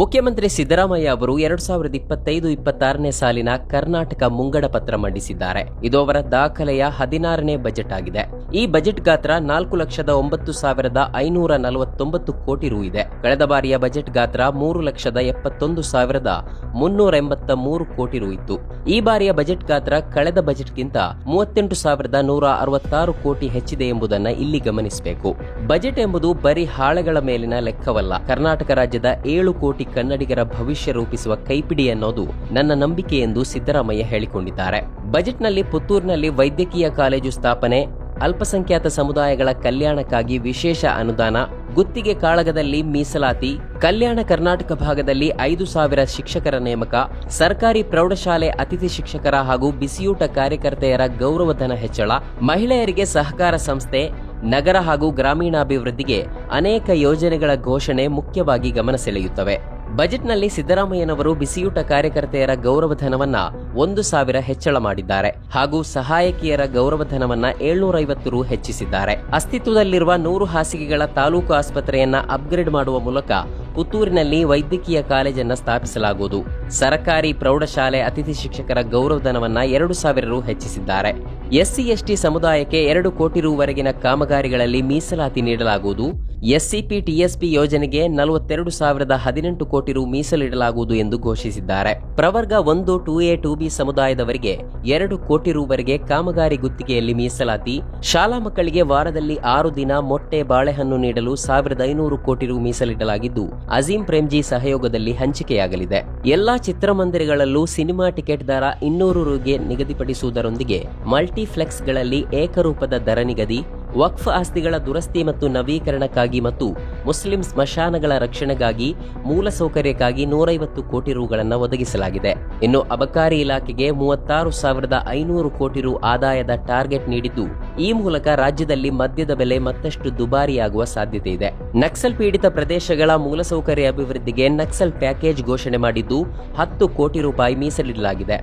ಮುಖ್ಯಮಂತ್ರಿ ಸಿದ್ದರಾಮಯ್ಯ ಅವರು ಎರಡ್ ಸಾವಿರದ ಇಪ್ಪತ್ತೈದು ಇಪ್ಪತ್ತಾರನೇ ಸಾಲಿನ ಕರ್ನಾಟಕ ಮುಂಗಡ ಪತ್ರ ಮಂಡಿಸಿದ್ದಾರೆ. ಇದು ಅವರ ದಾಖಲೆಯ ಹದಿನಾರನೇ ಬಜೆಟ್ ಆಗಿದೆ. ಈ ಬಜೆಟ್ ಗಾತ್ರ ನಾಲ್ಕು ಲಕ್ಷದ ಒಂಬತ್ತು ಸಾವಿರದ ಐನೂರ ನಲವತ್ತೊಂಬತ್ತು ಕೋಟಿ ರು ಇದೆ. ಕಳೆದ ಬಾರಿಯ ಬಜೆಟ್ ಗಾತ್ರ ಮೂರು ಲಕ್ಷದ ಎಪ್ಪತ್ತೊಂದು ಸಾವಿರದ ಮುನ್ನೂರ ಎಂಬತ್ತ ಮೂರು ಕೋಟಿ ರು ಇತ್ತು. ಈ ಬಾರಿಯ ಬಜೆಟ್ ಗಾತ್ರ ಕಳೆದ ಬಜೆಟ್ಗಿಂತ ಮೂವತ್ತೆಂಟು ಸಾವಿರದ ನೂರ ಅರವತ್ತಾರು ಕೋಟಿ ಹೆಚ್ಚಿದೆ ಎಂಬುದನ್ನ ಇಲ್ಲಿ ಗಮನಿಸಬೇಕು. ಬಜೆಟ್ ಎಂಬುದು ಬರೀ ಹಾಳೆಗಳ ಮೇಲಿನ ಲೆಕ್ಕವಲ್ಲ. ಕರ್ನಾಟಕ ರಾಜ್ಯದ ಏಳು ಕೋಟಿ ಕನ್ನಡಿಗರ ಭವಿಷ್ಯ ರೂಪಿಸುವ ಕೈಪಿಡಿ ಅನ್ನೋದು ನನ್ನ ನಂಬಿಕೆ ಎಂದು ಸಿದ್ದರಾಮಯ್ಯ ಹೇಳಿಕೊಂಡಿದ್ದಾರೆ. ಬಜೆಟ್ನಲ್ಲಿ ಪುತ್ತೂರಿನಲ್ಲಿ ವೈದ್ಯಕೀಯ ಕಾಲೇಜು ಸ್ಥಾಪನೆ, ಅಲ್ಪಸಂಖ್ಯಾತ ಸಮುದಾಯಗಳ ಕಲ್ಯಾಣಕ್ಕಾಗಿ ವಿಶೇಷ ಅನುದಾನ, ಗುತ್ತಿಗೆ ಕಾಳಗದಲ್ಲಿ ಮೀಸಲಾತಿ, ಕಲ್ಯಾಣ ಕರ್ನಾಟಕ ಭಾಗದಲ್ಲಿ ಐದು ಸಾವಿರ ಶಿಕ್ಷಕರ ನೇಮಕ, ಸರ್ಕಾರಿ ಪ್ರೌಢಶಾಲೆ ಅತಿಥಿ ಶಿಕ್ಷಕರ ಹಾಗೂ ಬಿಸಿಯೂಟ ಕಾರ್ಯಕರ್ತೆಯರ ಗೌರವಧನ ಹೆಚ್ಚಳ, ಮಹಿಳೆಯರಿಗೆ ಸಹಕಾರ ಸಂಸ್ಥೆ, ನಗರ ಹಾಗೂ ಗ್ರಾಮೀಣಾಭಿವೃದ್ಧಿಗೆ ಅನೇಕ ಯೋಜನೆಗಳ ಘೋಷಣೆ ಮುಖ್ಯವಾಗಿ ಗಮನ ಸೆಳೆಯುತ್ತವೆ. ಬಜೆಟ್ನಲ್ಲಿ ಸಿದ್ದರಾಮಯ್ಯನವರು ಬಿಸಿಯೂಟ ಕಾರ್ಯಕರ್ತೆಯರ ಗೌರವಧನವನ್ನ ಒಂದು ಸಾವಿರ ಹೆಚ್ಚಳ ಮಾಡಿದ್ದಾರೆ ಹಾಗೂ ಸಹಾಯಕಿಯರ ಗೌರವಧನವನ್ನ ಏಳ್ನೂರ ಐವತ್ತು ರು ಹೆಚ್ಚಿಸಿದ್ದಾರೆ. ಅಸ್ತಿತ್ವದಲ್ಲಿರುವ ನೂರು ಹಾಸಿಗೆಗಳ ತಾಲೂಕು ಆಸ್ಪತ್ರೆಯನ್ನ ಅಪ್ಗ್ರೇಡ್ ಮಾಡುವ ಮೂಲಕ ಪುತ್ತೂರಿನಲ್ಲಿ ವೈದ್ಯಕೀಯ ಕಾಲೇಜನ್ನ ಸ್ಥಾಪಿಸಲಾಗುವುದು. ಸರ್ಕಾರಿ ಪ್ರೌಢಶಾಲೆ ಅತಿಥಿ ಶಿಕ್ಷಕರ ಗೌರವಧನವನ್ನ ಎರಡು ಸಾವಿರ ರು ಹೆಚ್ಚಿಸಿದ್ದಾರೆ. ಎಸ್ಸಿ ಎಸ್ಟಿ ಸಮುದಾಯಕ್ಕೆ ಎರಡು ಕೋಟಿ ರುವರೆಗಿನ ಕಾಮಗಾರಿಗಳಲ್ಲಿ ಮೀಸಲಾತಿ ನೀಡಲಾಗುವುದು. ಎಸ್ಸಿಪಿ ಟಿಎಸ್ಪಿ ಯೋಜನೆಗೆ ನಲವತ್ತೆರಡು ಸಾವಿರದ ಹದಿನೆಂಟು ಕೋಟಿ ರು ಮೀಸಲಿಡಲಾಗುವುದು ಎಂದು ಘೋಷಿಸಿದ್ದಾರೆ. ಪ್ರವರ್ಗ ಒಂದು, ಟೂ ಎ, ಟೂ ಬಿ ಸಮುದಾಯದವರಿಗೆ ಎರಡು ಕೋಟಿ ರುವರೆಗೆ ಕಾಮಗಾರಿ ಗುತ್ತಿಗೆಯಲ್ಲಿ ಮೀಸಲಾತಿ. ಶಾಲಾ ಮಕ್ಕಳಿಗೆ ವಾರದಲ್ಲಿ ಆರು ದಿನ ಮೊಟ್ಟೆ ಬಾಳೆಹಣ್ಣು ನೀಡಲು ಸಾವಿರದ ಐನೂರು ಕೋಟಿ ರು ಮೀಸಲಿಡಲಾಗಿದ್ದು, ಅಜೀಂ ಪ್ರೇಮ್ಜಿ ಸಹಯೋಗದಲ್ಲಿ ಹಂಚಿಕೆಯಾಗಲಿದೆ. ಎಲ್ಲಾ ಚಿತ್ರಮಂದಿರಗಳಲ್ಲೂ ಸಿನಿಮಾ ಟಿಕೆಟ್ ದರ ಇನ್ನೂರು ರುಗೆ ನಿಗದಿಪಡಿಸುವುದರೊಂದಿಗೆ ಮಲ್ಟಿಫ್ಲೆಕ್ಸ್ಗಳಲ್ಲಿ ಏಕರೂಪದ ದರ ನಿಗದಿ ವಕ್ಫ್ ಆಸ್ತಿಗಳ ದುರಸ್ತಿ ಮತ್ತು ನವೀಕರಣಕ್ಕಾಗಿ ಮತ್ತು ಮುಸ್ಲಿಂ ಸ್ಮಶಾನಗಳ ರಕ್ಷಣೆಗಾಗಿ ಮೂಲಸೌಕರ್ಯಕ್ಕಾಗಿ ನೂರೈವತ್ತು ಕೋಟಿ ರುಗಳನ್ನು ಒದಗಿಸಲಾಗಿದೆ. ಇನ್ನು ಅಬಕಾರಿ ಇಲಾಖೆಗೆ ಮೂವತ್ತಾರು ಸಾವಿರದ ಐನೂರು ಕೋಟಿ ರು ಆದಾಯದ ಟಾರ್ಗೆಟ್ ನೀಡಿದ್ದು, ಈ ಮೂಲಕ ರಾಜ್ಯದಲ್ಲಿ ಮದ್ಯದ ಬೆಲೆ ಮತ್ತಷ್ಟು ದುಬಾರಿಯಾಗುವ ಸಾಧ್ಯತೆ ಇದೆ. ನಕ್ಸಲ್ ಪೀಡಿತ ಪ್ರದೇಶಗಳ ಮೂಲಸೌಕರ್ಯ ಅಭಿವೃದ್ಧಿಗೆ ನಕ್ಸಲ್ ಪ್ಯಾಕೇಜ್ ಘೋಷಣೆ ಮಾಡಿದ್ದು, ಹತ್ತು ಕೋಟಿ ರೂಪಾಯಿ ಮೀಸಲಿಡಲಾಗಿದೆ.